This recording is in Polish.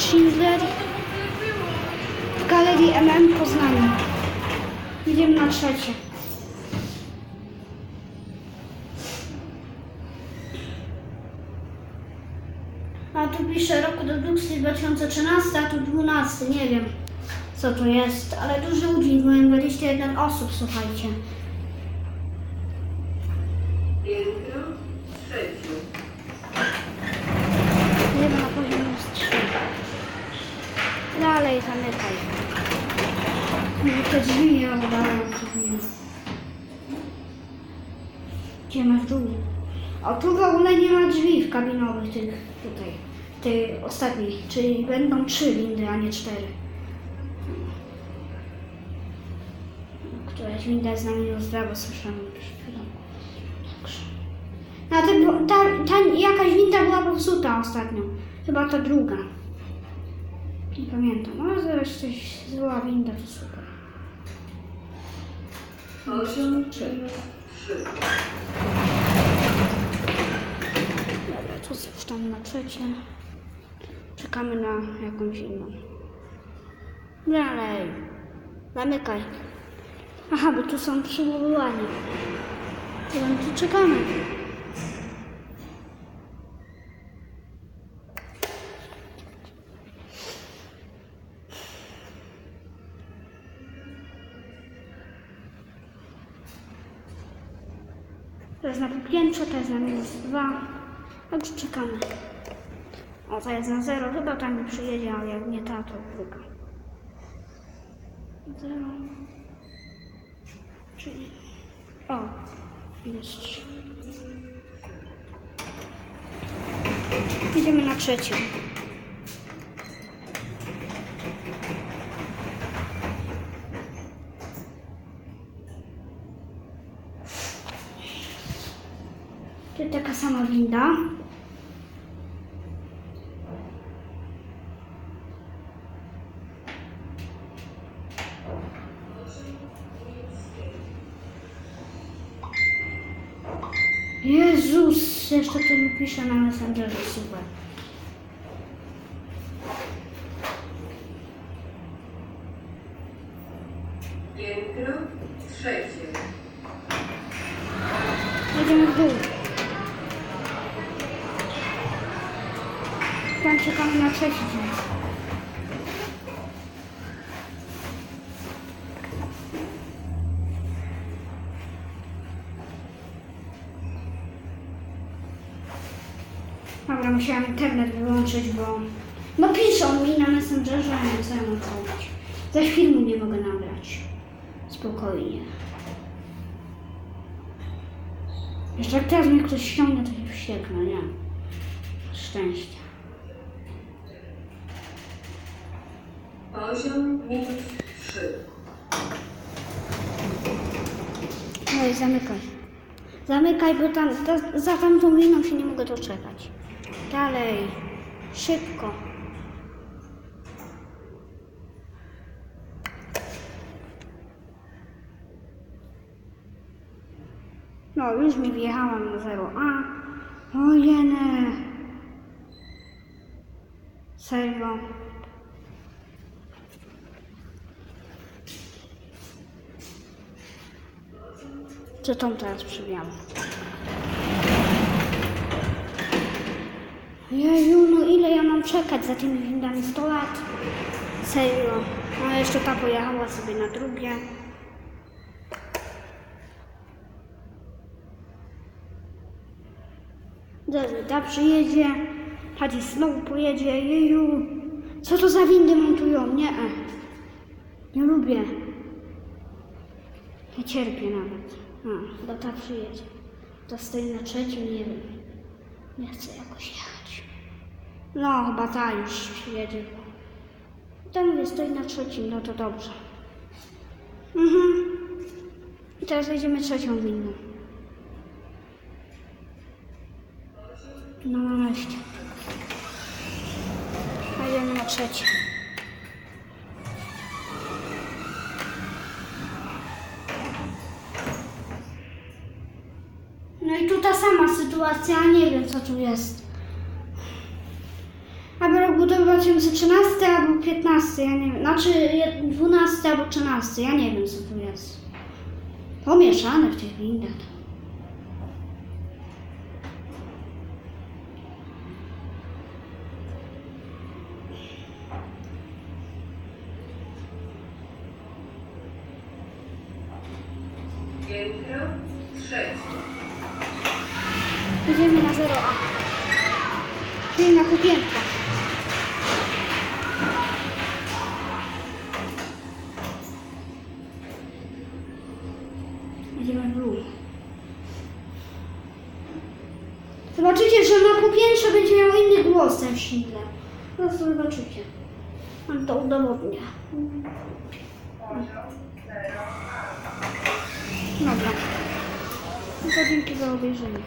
Schindler w Galerii MM Poznaniu. Idziemy na trzecie. A tu pisze rok produkcji 2013, a tu 12, nie wiem co to jest, ale duży udźwig, mają 21 osób, słuchajcie. Piętro trzecie. Nie ma na poziomie jest 3. Dalej zamykaj. No te drzwi ja udają drzwi. Gdzie masz dół? O tu w ogóle nie ma drzwi w kabinowych tych tutaj. Tej ostatniej, czyli będą trzy windy, a nie cztery. Któraś winda jest na minus dwa, bo słyszałam przed. Także. A te, ta, ta jakaś winda była popsuta ostatnio. Chyba ta druga. Nie pamiętam. Ale zaraz coś zła winda, to super. Osiem trzy. Dobra, tu spuszczamy na trzecie. Czekamy na jakąś inną. Dalej. Zamykaj. Aha, bo tu są przywoływania. To tu czekamy. Jest na piętrze, to jest na minus dwa. Także czekamy. O, to jest na zero. Chyba tam mi przyjedzie, ale jak nie ta, to druga. Zero. Czyli... O, trzy. Idziemy na trzecie. Tu taka sama winda. Jezus, jeszcze to mi pisze na Messengerze, super. Piętro trzecie. Jedziemy w dół. Czekamy na trzeci dzień. Dobra, musiałam internet wyłączyć, bo... No piszą mi na Messengerze, a nie co ja mam zrobić. Zaś filmu nie mogę nagrać. Spokojnie. Jeszcze jak teraz mnie ktoś ściągnie, to się wścieknę, nie? Szczęścia. Poziom minus trzy. No i zamykaj. Zamykaj, bo tam, ta, za tamtą liną się nie mogę doczekać. Dalej. Szybko. No, już mi wjechałam na 0A. O jene. Serio. Co tam teraz przywiało? Jeju, no ile ja mam czekać za tymi windami? 100 lat? Serio. No jeszcze ta pojechała sobie na drugie. Zaraz ta przyjedzie. Hadzi znowu pojedzie. Jeju. Co to za windy montują? Nie. Nie lubię. Nie cierpię nawet. A, chyba ta przyjedzie. To stoi na trzecim, nie wiem. Nie chcę jakoś jechać. No, chyba ta już przyjedzie. To mówię, stoi na trzecim, no to dobrze. Mhm. I teraz jedziemy trzecią winną. No, nareszcie. Jedziemy na trzecie. No i tu ta sama sytuacja, nie wiem co tu jest. Aby rok budowy wiem, że 13 albo 15, ja nie wiem. Znaczy je- 12 albo 13, ja nie wiem co tu jest. Pomieszane w tych windach. Piętro trzecie. Idziemy na 0A. Czyli na kupienkę. Idziemy w. Zobaczycie, że na kupiętrze będzie miał inny głos ten Schindler. Po prostu zobaczycie. On to udowodnia. Dobra. No to dzięki za obejrzenie.